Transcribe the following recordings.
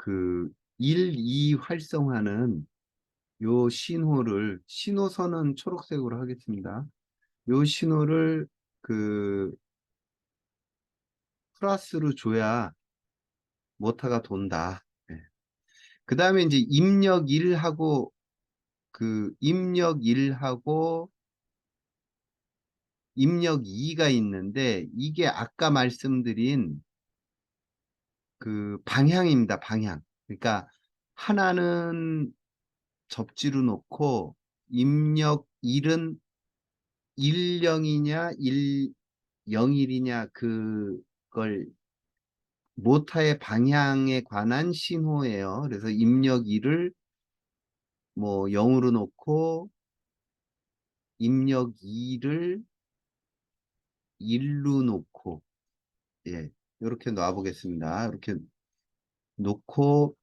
그 1, 2 활성화는 요 신호를 신호선은 초록색으로 하겠습니다. 요 신호를 그 플러스로 줘야 모터가 돈다. 그 다음에 이제 입력 1하고 그 입력 1하고 입력 2가 있는데 이게 아까 말씀드린 그 방향입니다. 방향. 그러니까 하나는 접지로 놓고 입력 1은 10이냐 101이냐 그걸 모터의 방향에 관한 신호예요. 그래서 입력 1을 뭐 0으로 놓고 입력 2를 1로 놓고 예 이렇게 놔 보겠습니다. 이렇게 놓고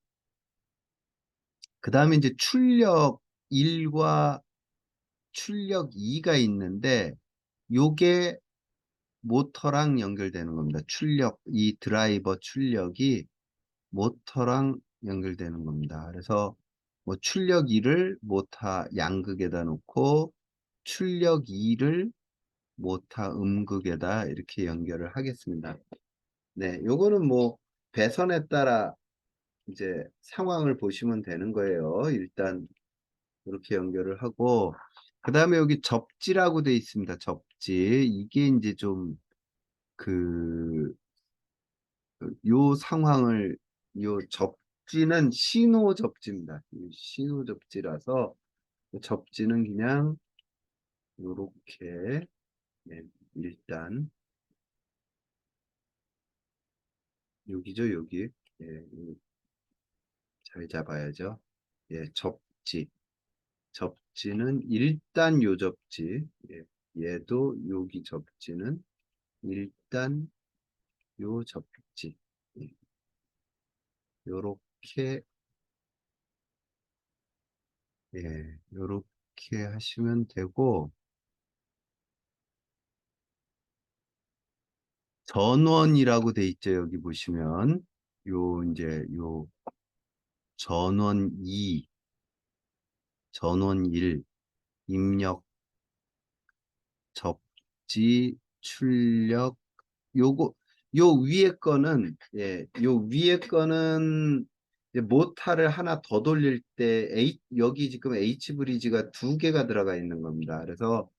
그 다음에 이제 출력 1과 출력 2가 있는데 요게 모터랑 연결되는 겁니다. 출력 이 드라이버 출력이 모터랑 연결되는 겁니다. 그래서 뭐 출력 1을 모터 양극에다 놓고 출력 2를 모터 음극에다 이렇게 연결을 하겠습니다. 네, 요거는 뭐 배선에 따라 이제 상황을 보시면 되는 거예요. 일단 이렇게 연결을 하고 그 다음에 여기 접지라고 돼 있습니다. 접지 이게 이제 좀 그 요 상황을 요 접지는 신호 접지입니다. 이 신호 접지라서 접지는 그냥 요렇게 네, 일단 여기죠 여기 예, 잘 잡아야죠. 예, 접지 접지는 일단 요 접지 예, 얘도 여기 접지는 일단 요 접지 예. 요렇게 예, 요렇게 하시면 되고 전원이라고 돼 있죠. 여기 보시면 요 이제 요 전원 2 전원 1 입력 접지 출력 요거 요 위에 거는 예, 요 위에 거는 모터를 하나 더 돌릴 때 H, 여기 지금 H 브리지가 두 개가 들어가 있는 겁니다. 그래서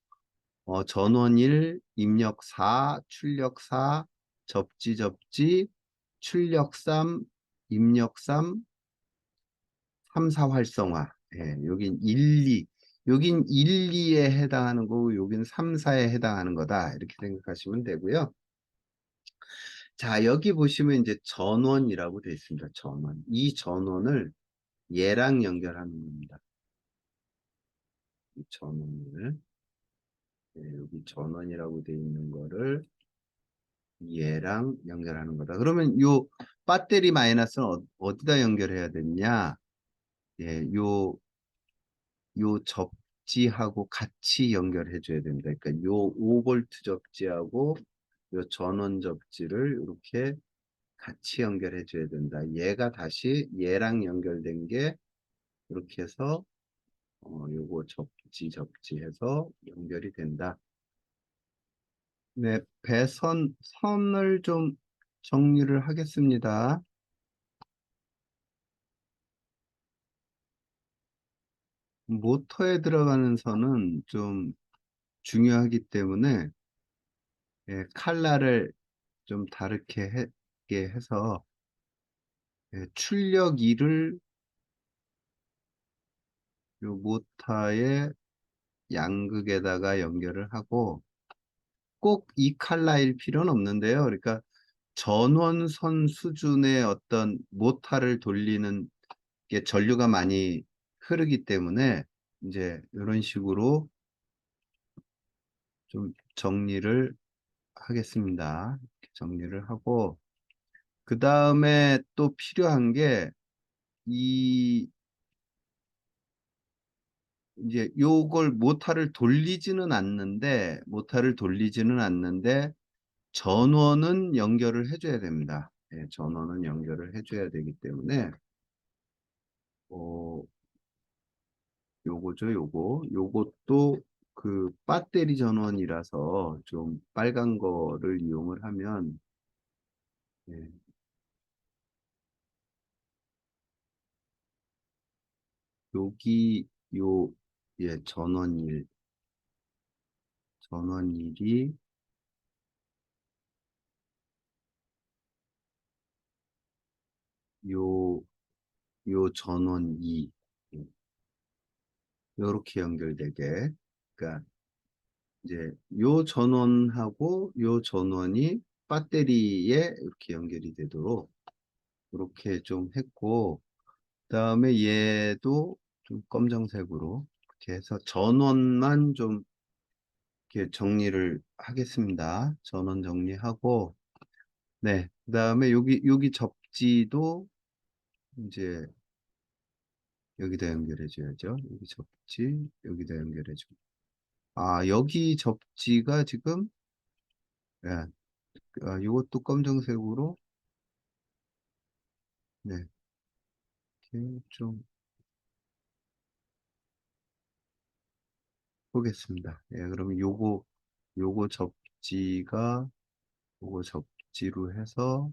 어, 전원 1, 입력 4, 출력 4, 접지 접지, 출력 3, 입력 3, 3, 4 활성화. 예, 여긴 1, 2. 여긴 1, 2에 해당하는 거고 여긴 3, 4에 해당하는 거다. 이렇게 생각하시면 되고요. 자, 여기 보시면 이제 전원이라고 되어 있습니다. 전원. 이 전원을 얘랑 연결하는 겁니다. 이 전원을 네, 여기 전원이라고 되어 있는 거를 얘랑 연결하는 거다. 그러면 요 배터리 마이너스는 어, 디다 연결해야 되냐? 예, 요, 요 접지하고 같이 연결해 줘야 됩니다. 그러니까 요 5V 접지하고 요 전원 접지를 이렇게 같이 연결해 줘야 된다. 얘가 다시 얘랑 연결된 게 이렇게 해서 어, 요거 접 지 접지해서 연결이 된다. 네, 배선 선을 좀 정리를 하겠습니다. 모터에 들어가는 선은 좀 중요하기 때문에 예, 칼라를 좀 다르게 해, 해서 예, 출력 2를 요 모터의 양극에다가 연결을 하고 꼭 이 칼라일 필요는 없는데요. 그러니까 전원선 수준의 어떤 모터를 돌리는 게 전류가 많이 흐르기 때문에 이제 이런 식으로 좀 정리를 하겠습니다. 정리를 하고 그 다음에 또 필요한 게 이 이제 요걸 모터를 돌리지는 않는데 모터를 돌리지는 않는데 전원은 연결을 해줘야 됩니다. 예, 전원은 연결을 해줘야 되기 때문에 어, 요거죠, 요거. 요것도 그 배터리 전원이라서 좀 빨간 거를 이용을 하면 예, 여기 요 예, 전원일. 전원일이 요, 요 전원 2 요렇게 연결되게. 그러니까 이제 요 전원하고 요 전원이 배터리에 이렇게 연결이 되도록 이렇게 좀 했고 그 다음에 얘도 좀 검정색으로 이렇게 해서 전원만 좀 이렇게 정리를 하겠습니다. 전원 정리하고 네 그 다음에 여기 여기 접지도 이제 여기다 연결해 줘야죠. 여기 접지 여기다 연결해 줘. 아 여기 접지가 지금 예, 아, 이것도 검정색으로 네 이렇게 좀 보겠습니다. 예, 그러면 요거 요거 접지가 요거 접지로 해서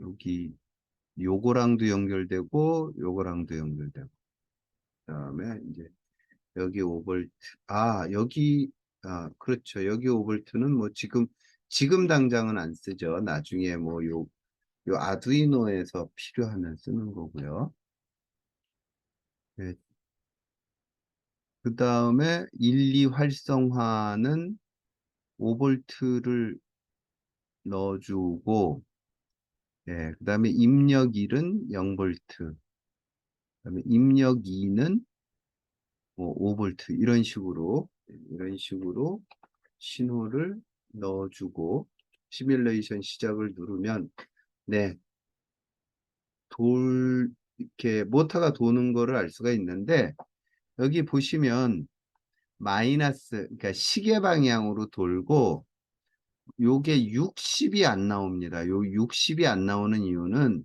여기 요거랑도 연결되고 요거랑도 연결되고 그 다음에 이제 여기 5볼트 아 여기 아 그렇죠 여기 5볼트는 뭐 지금 지금 당장은 안 쓰죠 나중에 뭐 요 요 아두이노에서 필요하면 쓰는 거고요 네. 그 다음에 1, 2 활성화는 5볼트를 넣어주고 예, 그 다음에 입력 1은 0볼트 그 다음에 입력 2는 뭐 5볼트 이런 식으로 이런 식으로 신호를 넣어주고 시뮬레이션 시작을 누르면 네, 돌 이렇게 모터가 도는 거를 알 수가 있는데 여기 보시면 마이너스 그러니까 시계 방향으로 돌고 요게 60이 안 나옵니다. 요 60이 안 나오는 이유는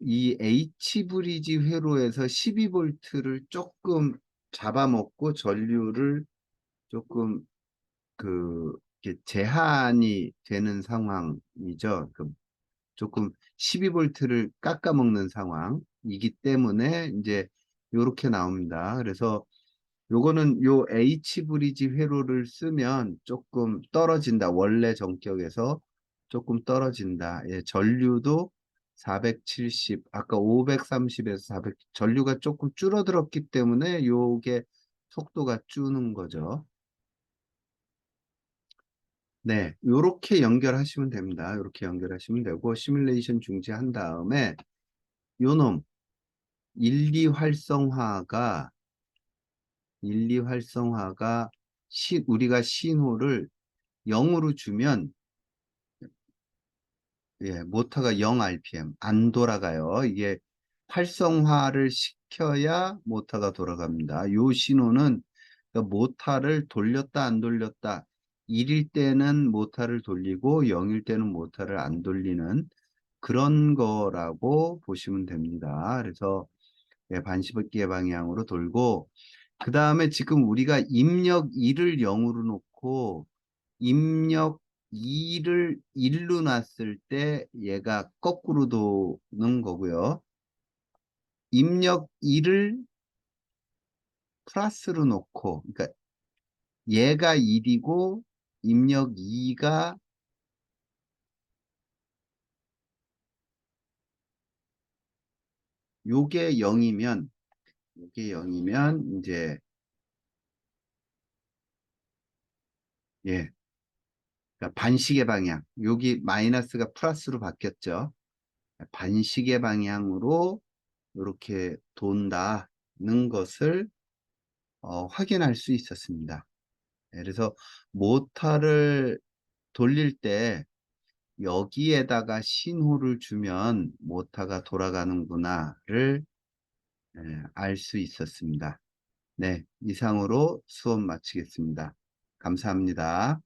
이 H 브리지 회로에서 12볼트를 조금 잡아먹고 전류를 조금 그 제한이 되는 상황이죠. 그 조금 12볼트를 깎아먹는 상황이기 때문에 이제 요렇게 나옵니다. 그래서 요거는 요 H 브리지 회로를 쓰면 조금 떨어진다. 원래 정격에서 조금 떨어진다. 예, 전류도 470, 아까 530에서 400, 전류가 조금 줄어들었기 때문에 요게 속도가 주는 거죠. 네, 요렇게 연결하시면 됩니다. 요렇게 연결하시면 되고 시뮬레이션 중지한 다음에 요놈 1, 2 활성화가 1, 2 활성화가 시, 우리가 신호를 0으로 주면 예, 모터가 0 RPM 안 돌아가요. 이게 활성화를 시켜야 모터가 돌아갑니다. 요 신호는 그러니까 모터를 돌렸다 안 돌렸다 1일 때는 모터를 돌리고 0일 때는 모터를 안 돌리는 그런 거라고 보시면 됩니다. 그래서 예, 반시계 방향으로 돌고 그 다음에 지금 우리가 입력 2를 0으로 놓고 입력 2를 1로 놨을 때 얘가 거꾸로 도는 거고요. 입력 1을 플러스로 놓고 그러니까 얘가 1이고 입력 2가 요게 0이면 이게 0이면 이제 예. 그러니까 반시계 방향. 여기 마이너스가 플러스로 바뀌었죠. 반시계 방향으로 이렇게 돈다는 것을 어, 확인할 수 있었습니다. 예, 그래서 모터를 돌릴 때 여기에다가 신호를 주면 모터가 돌아가는구나를 예, 알수 있었습니다. 네, 이상으로 수업 마치겠습니다. 감사합니다.